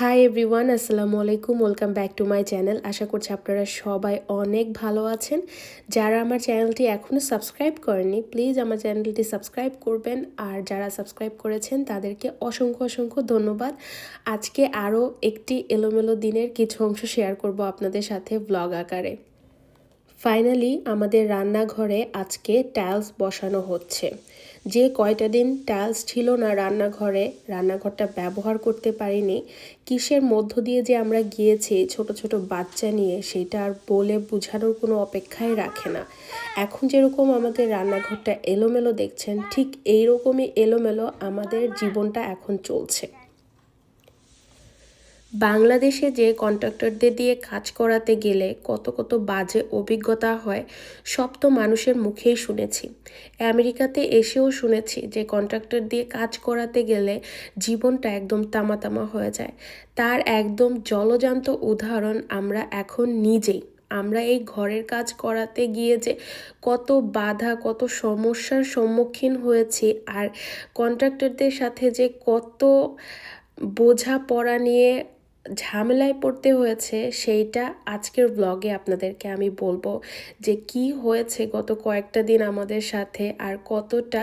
High everyone আসসালামু আলাইকুম welcome back to my channel আশা করছি আপনারা সবাই অনেক ভালো আছেন। যারা আমার চ্যানেলটি এখনও সাবস্ক্রাইব করেনি প্লিজ আমার চ্যানেলটি সাবস্ক্রাইব করবেন। আর যারা সাবস্ক্রাইব করেছেন, তাদেরকে অসংখ্য অসংখ্য ধন্যবাদ। আজকে আরও একটি এলোমেলো দিনের কিছু অংশ শেয়ার করব আপনাদের সাথে ব্লগ আকারে। ফাইনালি আমাদের রান্নাঘরে আজকে টাইলস বসানো হচ্ছে। যে কয়টা দিন টাইলস ছিল না রান্নাঘরে, রান্নাঘরটা ব্যবহার করতে পারিনি, কিসের মধ্য দিয়ে যে আমরা গিয়েছি ছোট ছোট বাচ্চা নিয়ে, সেটা আর বলে বোঝানোর কোনো অপেক্ষাই রাখে না। এখন যেরকম আমাদের রান্নাঘরটা এলোমেলো দেখছেন, ঠিক এইরকমই এলোমেলো আমাদের জীবনটা এখন চলছে। বাংলাদেশে যে কন্ট্রাক্টরদের দিয়ে কাজ করাতে গেলে কত কত বাজে অভিজ্ঞতা হয়, সব তো মানুষের মুখেই শুনেছি। আমেরিকাতে এসেও শুনেছি যে কন্ট্রাক্টর দিয়ে কাজ করাতে গেলে জীবনটা একদম তামা তামা হয়ে যায়। তার একদম জলজান্ত উদাহরণ আমরা এখন নিজেই। আমরা এই ঘরের কাজ করাতে গিয়ে যে কত বাধা, কত সমস্যার সম্মুখীন হয়েছি আর কন্ট্রাক্টরদের সাথে যে কত বোঝা পড়া নিয়ে ঝামেলায় পড়তে হয়েছে, সেইটা আজকের ব্লগে আপনাদেরকে আমি বলব যে কি হয়েছে গত কয়েকটা দিন আমাদের সাথে আর কতটা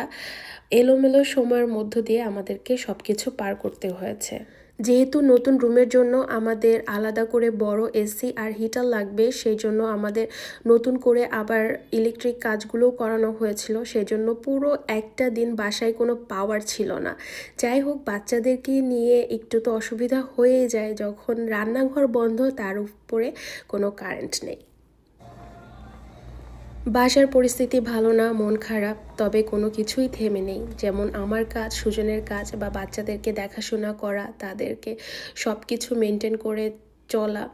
এলোমেলো সময়ের মধ্য দিয়ে আমাদেরকে সব কিছু পার করতে হয়েছে। যেহেতু নতুন রুমের জন্য আমাদের আলাদা করে বড় এসি আর হিটার লাগবে, সেই জন্য আমাদের নতুন করে আবার ইলেকট্রিক কাজগুলোও করানো হয়েছিল, সেই জন্য পুরো একটা দিন বাসায় কোনো পাওয়ার ছিল না। যাই হোক, বাচ্চাদেরকে নিয়ে একটু তো অসুবিধা হয়ে যায়, যখন রান্নাঘর বন্ধ তার উপরে কোনো কারেন্ট নেই। বাসার পরিস্থিতি ভালো না, মন খারাপ, তবে কোনো কিছুই থেমে নেই। যেমন আমার কাজ, সুজনের কাজ বা বাচ্চাদেরকে দেখাশোনা করা, তাদেরকে সব কিছু মেনটেন করে চলা।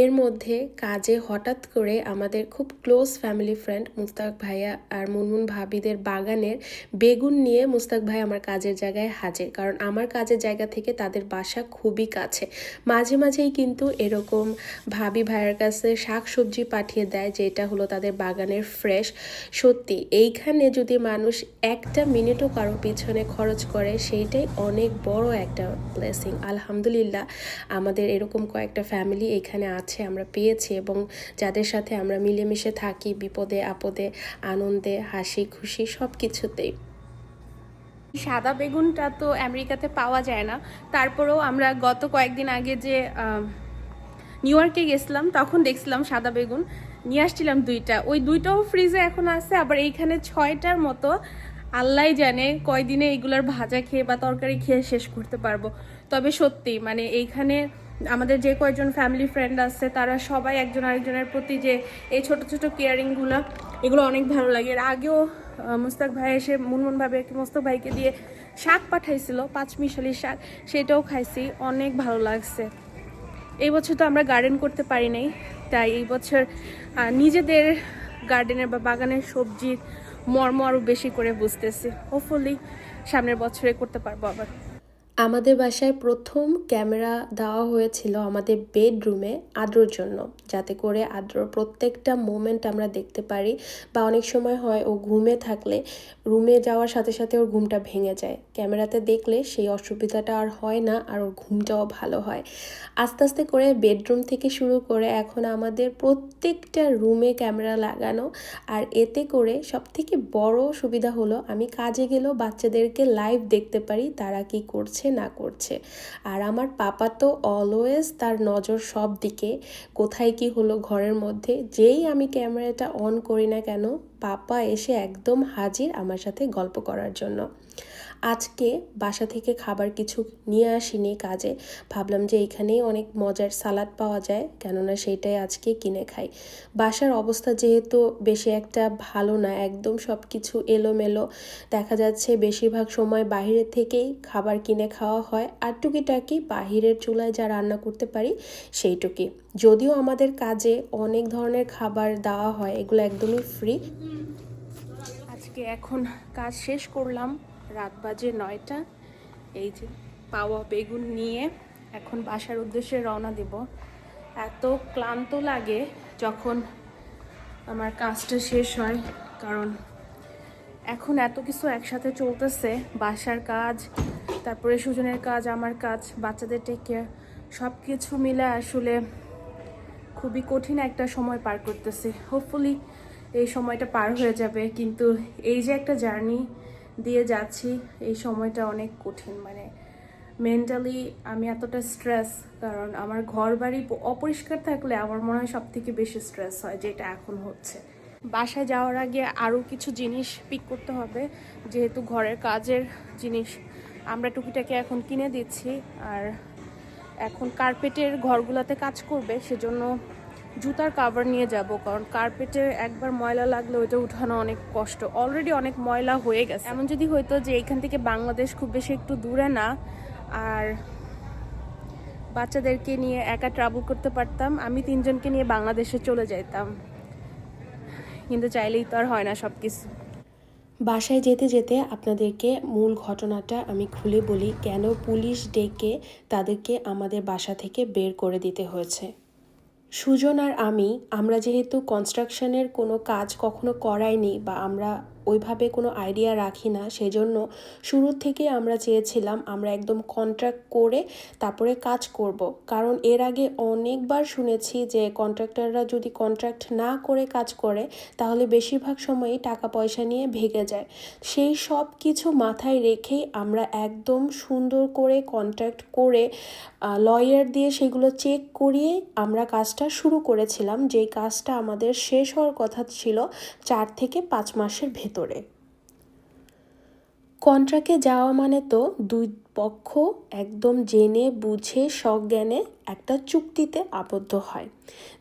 এর মধ্যে কাজে হঠাৎ করে আমাদের খুব ক্লোজ ফ্যামিলি ফ্রেন্ড মুস্তাক ভাইয়া আর মুনমুন ভাবিদের বাগানের বেগুন নিয়ে মুস্তাক ভাই আমার কাজের জায়গায় হাজির। কারণ আমার কাজের জায়গা থেকে তাদের বাসা খুবই কাছে। মাঝে মাঝেই কিন্তু এরকম ভাবি ভাইয়ের কাছে শাক সবজি পাঠিয়ে দেয়, যেটা হলো তাদের বাগানের ফ্রেশ। সত্যি, এইখানে যদি মানুষ একটা মিনিটও কারও পিছনে খরচ করে, সেইটাই অনেক বড় একটা ব্লেসিং আলহামদুলিল্লাহ, আমাদের এরকম কয়েকটা ফ্যামিলি এখানে আছে, আমরা পেয়েছি এবং যাদের সাথে আমরা মিলেমিশে থাকি, বিপদে, আপদে, আনন্দে, হাসি, খুশি সব কিছুতেই সাদা বেগুনটা তো আমেরিকাতে পাওয়া যায় না। তারপরেও আমরা গত কয়েকদিন আগে যে নিউ ইয়র্কে গেছিলাম, তখন দেখছিলাম সাদা বেগুন। নিয়ে আসছিলাম দুইটা। ওই দুইটাও ফ্রিজে এখন আছে, আবার এইখানে ছয়টার মতো আল্লাহ জানে কয়দিনে এইগুলার ভাজা খেয়ে বা তরকারি খেয়ে শেষ করতে পারব। তবে সত্যি মানে এইখানে আমাদের যে কয়েকজন ফ্যামিলি ফ্রেন্ড আছে, তারা সবাই একজন আরেকজনের প্রতি যে এই ছোট ছোট কেয়ারিংগুলো এগুলো অনেক ভালো লাগে। এর আগেও মুস্তাক ভাই এসে মুনমুন ভাবে মুস্তাক ভাইকে দিয়ে শাক পাঠাইছিল পাঁচ মিশালি শাক, সেটাও খাইছি, অনেক ভালো লাগছে। এই বছর তো আমরা গার্ডেন করতে পারি নাই, তাই এই বছর নিজেদের গার্ডেনের বা বাগানের সবজির মর্ম আরও বেশি করে বুঝতেছি। হোপফুলি সামনের বছরে করতে পারব আবার। আমাদের বাসায় প্রথম ক্যামেরা দেওয়া হয়েছিল আমাদের বেডরুমে আদ্রর জন্য, যাতে করে আদ্রর প্রত্যেকটা মোমেন্ট আমরা দেখতে পারি বা অনেক সময় হয় ও ঘুমে থাকলে রুমে যাওয়ার সাথে সাথে ওর ঘুমটা ভেঙে যায়। ক্যামেরাতে দেখলে সেই অসুবিধাটা আর হয় না আর ওর ঘুমটাও ভালো হয়। আস্তে আস্তে করে বেডরুম থেকে শুরু করে এখন আমাদের প্রত্যেকটা রুমে ক্যামেরা লাগানো আর এতে করে সবথেকে বড় সুবিধা হলো আমি কাজে গেলেও বাচ্চাদেরকে লাইভ দেখতে পারি তারা কি করছে না করছে। আর আমার পাপা তো অলওয়েজ তার নজর সব দিকে, কোথায় কি হলো ঘরের মধ্যে, যেই আমি ক্যামেরাটা অন করি না কেন, পাপা এসে একদম হাজির আমার সাথে গল্প করার জন্য। আজকে বাসা থেকে খাবার কিছু নিয়ে আসিনি কাজে। ভাবলাম যে এখানেই অনেক মজার সালাদ পাওয়া যায়, কেননা সেইটাই আজকে কিনে খাই। বাসার অবস্থা যেহেতু বেশি একটা ভালো না, একদম সব কিছু এলোমেলো। দেখা যাচ্ছে বেশিরভাগ সময় বাইরে থেকেই খাবার কিনে খাওয়া হয়, আর টুকিটাকি বাহিরের চুলায় যা রান্না করতে পারি সেইটুকি। যদিও আমাদের কাজে অনেক ধরনের খাবার দেওয়া হয়, এগুলো একদমই ফ্রি আজকে এখন কাজ শেষ করলাম। রাত বাজে নয়টা। এই যে পাওয়া বেগুন নিয়ে এখন বাসার উদ্দেশ্যে রওনা দেব। এত ক্লান্ত লাগে যখন আমার কাজটা শেষ হয়, কারণ এখন এত কিছু একসাথে চলতেছে, বাসার কাজ, তারপরে সুজনের কাজ, আমার কাজ, বাচ্চাদের টেক কেয়ার সব কিছু মিলে আসলে খুবই কঠিন একটা সময় পার করতেছি। হোপফুলি এই সময়টা পার হয়ে যাবে, কিন্তু এই যে একটা জার্নি দিয়ে যাচ্ছি। এই সময়টা অনেক কঠিন মানে মেন্টালি আমি এতটা স্ট্রেস কারণ আমার ঘর বাড়ি অপরিষ্কার থাকলে আমার মনে হয় সব থেকে বেশি স্ট্রেস হয়, যেটা এখন হচ্ছে। বাসায় যাওয়ার আগে আরও কিছু জিনিস পিক করতে হবে, যেহেতু ঘরের কাজের জিনিস। আমরা টুকিটাকে এখন কিনে দিচ্ছি, আর এখন কার্পেটের ঘরগুলোতে কাজ করবে, সেজন্য জুতার কাভার নিয়ে যাব, কারণ কার্পেটে একবার ময়লা লাগলে ওইটা উঠানো অনেক কষ্ট। অলরেডি অনেক ময়লা হয়ে গেছে। এমন যদি হইতো যে এখান থেকে বাংলাদেশ খুব বেশি একটু দূরে না, আর বাচ্চাদেরকে নিয়ে একা ট্রাভেল করতে পারতাম, আমি তিনজনকে নিয়ে বাংলাদেশে চলে যাইতাম। কিন্তু চাইলেই তো আর হয় না সব কিছু বাসায় যেতে যেতে আপনাদেরকে মূল ঘটনাটা আমি খুলে বলি, কেন পুলিশ ডেকে তাদেরকে আমাদের বাসা থেকে বের করে দিতে হয়েছে। সুজন আর আমি আমরা যেহেতু কনস্ট্রাকশনের কোনো কাজ কখনো করাইনি বা আমরা ওইভাবে কোনো আইডিয়া রাখি না। সেজন্য শুরুর থেকে আমরা চেয়েছিলাম আমরা একদম কন্ট্রাক্ট করে তারপরে কাজ করব। কারণ এর আগে অনেকবার শুনেছি যে কন্ট্রাক্টররা যদি কন্ট্রাক্ট না করে কাজ করে, তাহলে বেশিরভাগ সময়ই টাকা পয়সা নিয়ে ভেগে যায়। সেই সব কিছু মাথায় রেখেই আমরা একদম সুন্দর করে কন্ট্রাক্ট করে লয়ার দিয়ে সেগুলো চেক করিয়ে আমরা কাজটা শুরু করেছিলাম। যেই কাজটা আমাদের শেষ হওয়ার কথা ছিল, চার থেকে পাঁচ মাসের ভেতরে। কন্ট্রাক্টে যাওয়া মানে তো দুই পক্ষ একদম জেনে, বুঝে, সজ্ঞানে একটা চুক্তিতে আবদ্ধ হয়।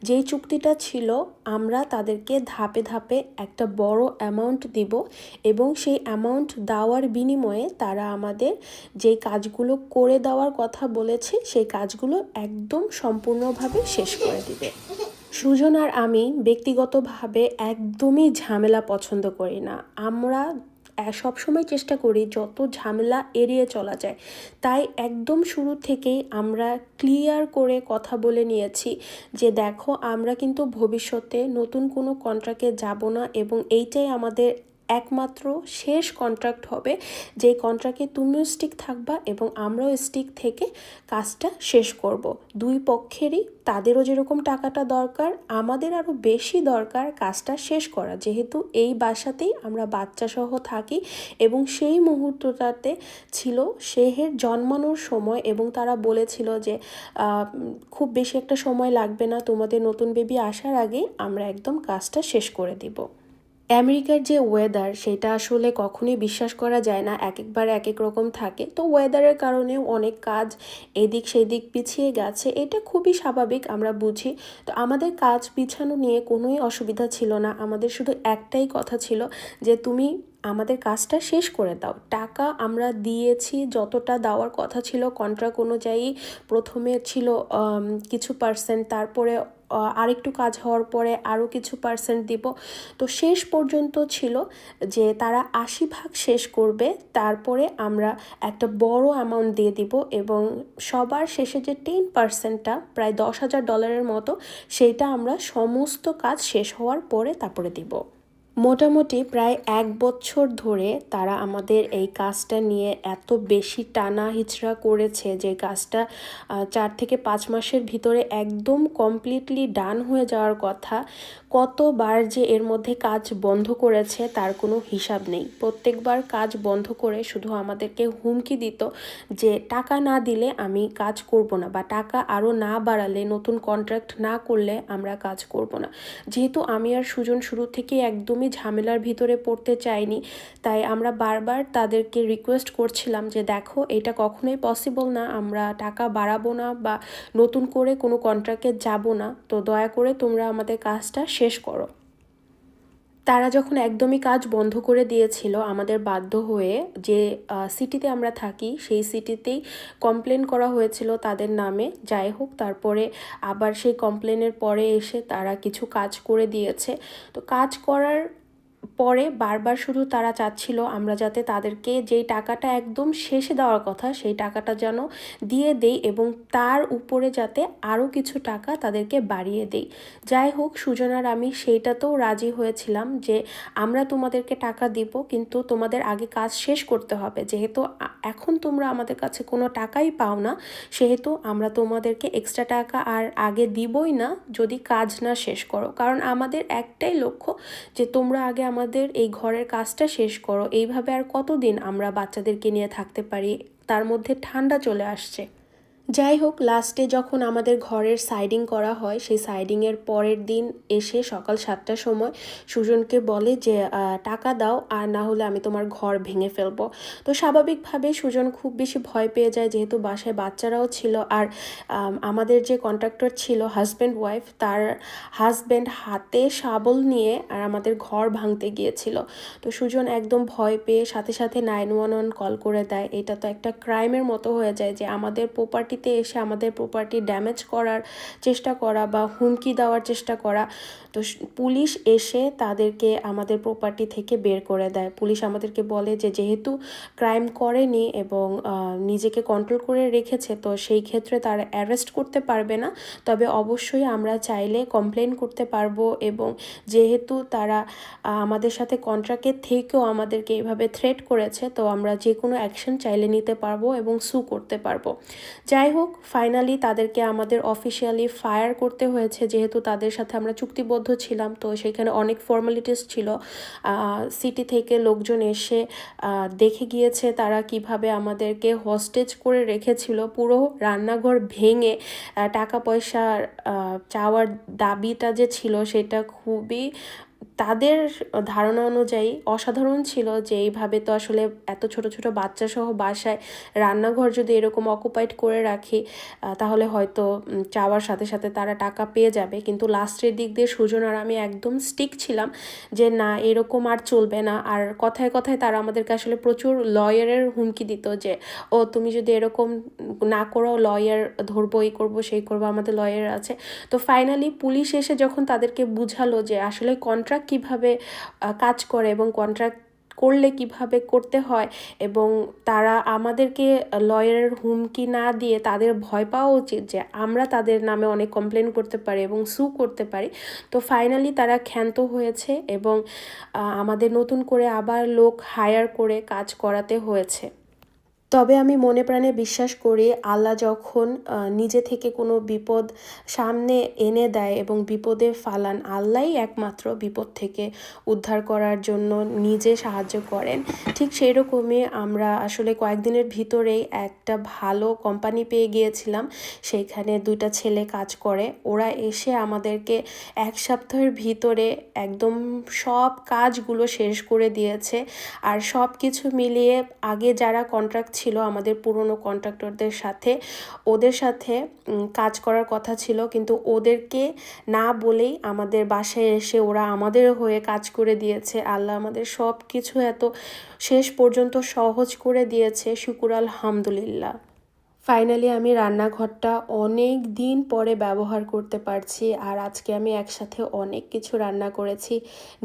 যেই চুক্তিটা ছিল, আমরা তাদেরকে ধাপে ধাপে একটা বড় অ্যামাউন্ট দিব এবং সেই অ্যামাউন্ট দেওয়ার বিনিময়ে তারা আমাদের যেই কাজগুলো করে দেওয়ার কথা বলেছে, সেই কাজগুলো একদম সম্পূর্ণভাবে শেষ করে দিবে। সুজন আর আমি ব্যক্তিগতভাবে একদমই ঝামেলা পছন্দ করি না। আমরা সবসময় চেষ্টা করি যত ঝামেলা এড়িয়ে চলা যায়। তাই একদম শুরু থেকেই আমরা ক্লিয়ার করে কথা বলে নিয়েছি যে দেখো, আমরা কিন্তু ভবিষ্যতে নতুন কোনো কন্ট্রাক্টে যাব না এবং এইটাই আমাদের একমাত্র শেষ কন্ট্রাক্ট হবে, যেই কন্ট্রাক্টে তুমিও স্টিক থাকবা এবং আমরাও স্টিক থেকে কাজটা শেষ করব। দুই পক্ষেরই তাদেরও যেরকম টাকাটা দরকার, আমাদের আরও বেশি দরকার কাজটা শেষ করা। যেহেতু এই বাসাতেই আমরা বাচ্চা সহ থাকি এবং সেই মুহূর্তটাতে ছিল শেহের জন্মানোর সময় এবং তারা বলেছিল যে খুব বেশি একটা সময় লাগবে না, তোমাদের নতুন বেবি আসার আগেই আমরা একদম কাজটা শেষ করে দিব। আমেরিকার যে ওয়েদার সেটা আসলে কখনই বিশ্বাস করা যায় না। এক একবার এক এক রকম থাকে। তো ওয়েদারের কারণেও অনেক কাজ এদিক সেদিক পিছিয়ে গেছে। এটা খুবই স্বাভাবিক, আমরা বুঝি। তো আমাদের কাজ পিছানো নিয়ে কোনোই অসুবিধা ছিল না। আমাদের শুধু একটাই কথা ছিল যে, তুমি আমাদের কাজটা শেষ করে দাও। টাকা আমরা দিয়েছি, যতটা দেওয়ার কথা ছিল কন্ট্রাক্ট অনুযায়ী প্রথমে ছিল কিছু পার্সেন্ট তারপরে আরেকটু কাজ হওয়ার পরে আরও কিছু পার্সেন্ট দিব। তো শেষ পর্যন্ত ছিল যে তারা আশি ভাগ শেষ করবে, তারপরে আমরা একটা বড় অ্যামাউন্ট দিয়ে দিব এবং সবার শেষে যে টেন পার্সেন্টটা প্রায় দশ হাজার ডলারের মতো, সেইটা আমরা সমস্ত কাজ শেষ হওয়ার পরে তারপরে দিব। মোটামুটি প্রায় এক বছর ধরে তারা আমাদের এই কাজটা নিয়ে এত বেশি টানা হিচড়া করেছে যে কাজটা চার থেকে পাঁচ মাসের ভিতরে একদম কমপ্লিটলি ডান হয়ে যাওয়ার কথা। কতবার যে এর মধ্যে কাজ বন্ধ করেছে তার কোনো হিসাব নেই। প্রত্যেকবার কাজ বন্ধ করে শুধু আমাদেরকে হুমকি দিত যে টাকা না দিলে আমি কাজ করব না বা টাকা আরও না বাড়ালে, নতুন কন্ট্রাক্ট না করলে আমরা কাজ করব না। যেহেতু আমি আর সুজন শুরু থেকে একদমই ঝামেলার ভিতরে পড়তে চাইনি, তাই আমরা বারবার তাদেরকে রিকোয়েস্ট করছিলাম যে দেখো, এটা কখনোই পসিবল না, আমরা টাকা বাড়াবো না বা নতুন করে কোনো কন্ট্রাক্টে যাব না। তো দয়া করে তোমরা আমাদের কাজটা শেষ করো। তারা যখন একদমই কাজ বন্ধ করে দিয়েছিল আমাদের বাধ্য হয়ে যে সিটিতে আমরা থাকি, সেই সিটিতেই কমপ্লেন করা হয়েছিল তাদের নামে। যাই হোক, তারপরে আবার সেই কমপ্লেনের পরে এসে তারা কিছু কাজ করে দিয়েছে। তো কাজ করার পরে বারবার শুধু তারা চাচ্ছিল আমরা যাতে তাদেরকে যেই টাকাটা একদম শেষে দেওয়ার কথা, সেই টাকাটা যেন দিয়ে দেই এবং তার উপরে যাতে আরও কিছু টাকা তাদেরকে বাড়িয়ে দেই। যাই হোক, সুজন আর আমি সেইটাতেও রাজি হয়েছিলাম যে আমরা তোমাদেরকে টাকা দিব, কিন্তু তোমাদের আগে কাজ শেষ করতে হবে। যেহেতু এখন তোমরা আমাদের কাছে কোনো টাকাই পাও না, সেহেতু আমরা তোমাদেরকে এক্সট্রা টাকা আর আগে দিবই না যদি কাজ না শেষ করো। কারণ আমাদের একটাই লক্ষ্য যে তোমরা আগে আমাদের এই ঘরের কাজটা শেষ করো। এইভাবে আর কতদিন আমরা বাচ্চাদেরকে নিয়ে থাকতে পারি? তার মধ্যে ঠান্ডা চলে আসছে। যাই হোক লাস্টে যখন আমাদের ঘরের সাইডিং করা হয়, সেই সাইডিংয়ের পরের দিন এসে সকাল সাতটার সময় সুজনকে বলে যে টাকা দাও, আর না হলে আমি তোমার ঘর ভেঙে ফেলব। তো স্বাভাবিকভাবে সুজন খুব বেশি ভয় পেয়ে যায়, যেহেতু বাসায় বাচ্চারাও ছিল। আর আমাদের যে কন্ট্রাক্টর ছিল হাজব্যান্ড ওয়াইফ তার হাজব্যান্ড হাতে শাবল নিয়ে আর আমাদের ঘর ভাঙতে গিয়েছিল। তো সুজন একদম ভয় পেয়ে সাথে সাথে নাইন ওয়ান ওয়ান কল করে দেয়। এটা তো একটা ক্রাইমের মতো হয়ে যায় যে, আমাদের প্রপার্টিতে এসে আমাদের প্রপার্টি ড্যামেজ করার চেষ্টা করা বা হুমকি দেওয়ার চেষ্টা করা, তো পুলিশ এসে তাদেরকে আমাদের প্রপার্টি থেকে বের করে দেয়। পুলিশ আমাদেরকে বলে যে, যেহেতু ক্রাইম করেনি এবং নিজেকে কন্ট্রোল করে রেখেছে, তো সেই ক্ষেত্রে তারা অ্যারেস্ট করতে পারবে না। তবে অবশ্যই আমরা চাইলে কমপ্লেন করতে পারব এবং যেহেতু তারা আমাদের সাথে কন্ট্রাক্টের থেকেও আমাদেরকে এইভাবে থ্রেট করেছে, তো আমরা যে কোনো অ্যাকশন চাইলে নিতে পারব এবং সু করতে পারব। যাই হোক ফাইনালি তাদেরকে আমাদের অফিসিয়ালি ফায়ার করতে হয়েছে, যেহেতু তাদের সাথে আমরা চুক্তিবদ্ধ ছিলাম, তো সেখানে অনেক ফর্মালিটিস ছিল। সিটি থেকে লোকজন এসে দেখে গিয়েছে তারা কীভাবে আমাদেরকে হস্টেজ করে রেখেছিল। পুরো রান্নাঘর ভেঙে টাকা পয়সা চাওয়ার দাবিটা যে ছিল সেটা খুবই তাদের ধারণা অনুযায়ী অসাধারণ ছিল যে এইভাবে তো আসলে এত ছোট ছোট বাচ্চা সহ বাসায় রান্নাঘর যদি এরকম অকুপাইড করে রাখি তাহলে হয়তো চাওয়ার সাথে সাথে তারা টাকা পেয়ে যাবে। কিন্তু লাস্টের দিক দিয়ে সুজন আর আমি একদম স্টিক ছিলাম যে না, এরকম আর চলবে না। আর কথায় কথায় তারা আমাদেরকে আসলে প্রচুর লয়ারের হুমকি দিত যে, ও, তুমি যদি এরকম না করো, লয়ার ধরবো, এই করব, সেই করব, আমাদের লয়ার আছে। তো ফাইনালি পুলিশ এসে যখন তাদেরকে বুঝালো যে আসলে কন্ট্রাক্ট কীভাবে কাজ করে এবং কন্ট্রাক্ট করলে কীভাবে করতে হয় এবং তারা আমাদেরকে লয়ারের হুমকি না দিয়ে তাদের ভয় পাওয়া উচিত যে আমরা তাদের নামে অনেক কমপ্লেন করতে পারি এবং সু করতে পারি। তো ফাইনালি তারা ক্ষান্ত হয়েছে এবং আমাদের নতুন করে আবার লোক হায়ার করে কাজ করাতে হয়েছে। তবে আমি মনে প্রাণে বিশ্বাস করি আল্লাহ যখন নিজে থেকে কোনো বিপদ সামনে এনে দেয় এবং বিপদে ফালান, আল্লাহই একমাত্র বিপদ থেকে উদ্ধার করার জন্য নিজে সাহায্য করেন। ঠিক সেই রকমই আমরা আসলে কয়েকদিনের ভিতরেই একটা ভালো কোম্পানি পেয়ে গিয়েছিলাম। সেইখানে দুইটা ছেলে কাজ করে। ওরা এসে আমাদেরকে এক সপ্তাহের ভিতরে একদম সব কাজগুলো শেষ করে দিয়েছে। আর সব কিছু মিলিয়ে আগে যারা কন্ট্রাক্ট ছিল আমাদের পুরনো কন্ট্রাক্টরদের সাথে। ওদের সাথে কাজ করার কথা ছিল, কিন্তু ওদেরকে না বলেই আমাদের বাসায় এসে ওরা আমাদের হয়ে কাজ করে দিয়েছে। আল্লাহ আমাদের সব কিছু এত শেষ পর্যন্ত সহজ করে দিয়েছে। শুকুর আলহামদুলিল্লাহ। ফাইনালি আমি রান্নাঘরটা অনেক দিন পরে ব্যবহার করতে পারছি আর আজকে আমি একসাথে অনেক কিছু রান্না করেছি।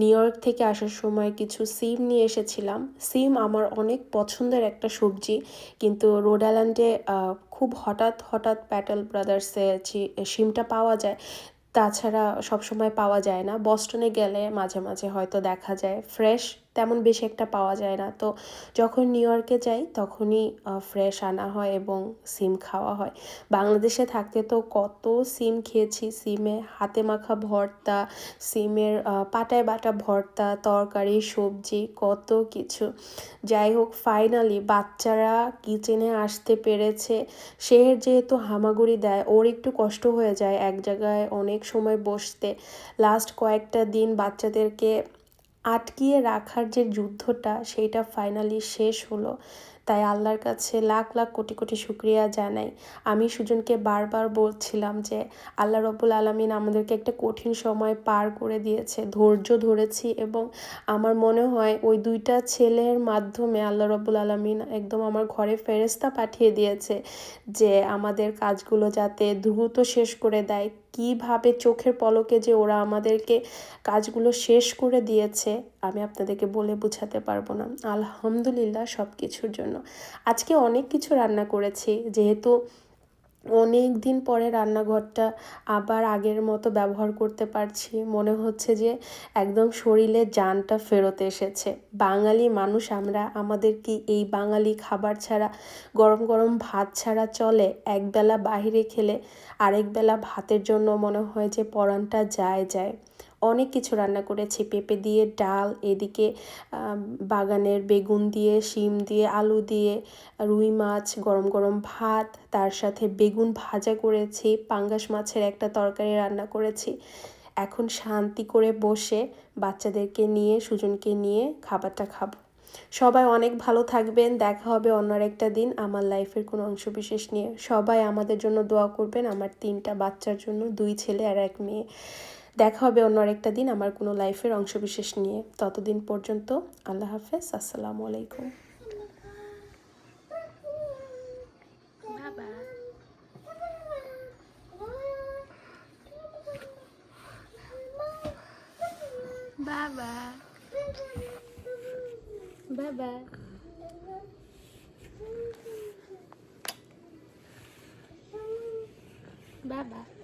নিউ ইয়র্ক থেকে আসার সময় কিছু সিম নিয়ে এসেছিলাম। সিম আমার অনেক পছন্দের একটা সবজি, কিন্তু রোড আইল্যান্ডে খুব হঠাৎ হঠাৎ প্যাটেল ব্রাদার্সে সিমটা পাওয়া যায়। তাছাড়া সবসময় পাওয়া যায় না। বস্টনে গেলে মাঝে মাঝে হয়তো দেখা যায়। ফ্রেশ তেমন বেশি একটা পাওয়া যায় না। তো যখন নিউ ইয়র্কে যাই, তখনই ফ্রেশ আনা হয় এবং সিম খাওয়া হয়। বাংলাদেশে থাকতে তো কত সিম খেয়েছি। সিমে হাতে মাখা ভর্তা, সিমের পাটায় বাটা ভর্তা, তরকারি, সবজি, কত কিছু। যাই হোক ফাইনালি বাচ্চারা কিচেনে আসতে পেরেছে। সে যেহেতু হামাগুড়ি দেয়, ওর একটু কষ্ট হয়ে যায় এক জায়গায় অনেক সময় বসতে। লাস্ট কয়েকটা দিন বাচ্চাদেরকে আটকিয়ে রাখার যে যুদ্ধটা, সেইটা ফাইনালি শেষ হলো। তাই আল্লাহর কাছে লাখ লাখ কোটি কোটি শুক্রিয়া জানাই। আমি সুজনকে বারবার বলছিলাম যে, আল্লাহ রব্বুল আলমিন আমাদেরকে একটা কঠিন সময় পার করে দিয়েছে, ধৈর্য ধরেছি এবং আমার মনে হয় ওই দুইটা ছেলের মাধ্যমে আল্লাহ রব্বুল আলমিন একদম আমার ঘরে ফেরেস্তা পাঠিয়ে দিয়েছে যে, আমাদের কাজগুলো যাতে দ্রুত শেষ করে দেয়। কীভাবে চোখের পলকে যে ওরা আমাদেরকে কাজগুলো শেষ করে দিয়েছে, আমি আপনাদেরকে বলে বোঝাতে পারব না। আলহামদুলিল্লাহ সব কিছুর জন্য। আজকে অনেক কিছু রান্না করেছি, যেহেতু অনেক দিন পরে রান্নাঘরটা আবার আগের মতো ব্যবহার করতে পারছি। মনে হচ্ছে যে একদম শরীরে জানটা ফেরত এসেছে। বাঙালি মানুষ আমরা, আমাদের কি এই বাঙালি খাবার ছাড়া, গরম গরম ভাত ছাড়া চলে? একবেলা বাহিরে খেলে আরেক বেলা ভাতের জন্য মনে হয় যে পরানটা যায় যায়। অনেক কিছু রান্না করেছি। পেঁপে দিয়ে ডাল, এদিকে বাগানের বেগুন দিয়ে, শিম দিয়ে, আলু দিয়ে, রুই মাছ, গরম গরম ভাত, তার সাথে বেগুন ভাজা করেছি, পাঙ্গাস মাছের একটা তরকারি রান্না করেছি। এখন শান্তি করে বসে বাচ্চাদেরকে নিয়ে, সুজনকে নিয়ে খাবারটা খাব। সবাই অনেক ভালো থাকবেন, দেখা হবে অন্য একটা দিন। আমার লাইফের কোনো অংশ বিশেষ নিয়ে সবাই আমাদের জন্য দোয়া করবেন। আমার তিনটা বাচ্চার জন্য, দুই ছেলে আর এক মেয়ে। দেখা হবে অন্য আরেকটা দিন আমার কোনো লাইফের অংশবিশেষ নিয়ে। ততদিন পর্যন্ত আল্লাহ হাফেজ, আসসালামু আলাইকুম। বাবা। বাবা। বাবা।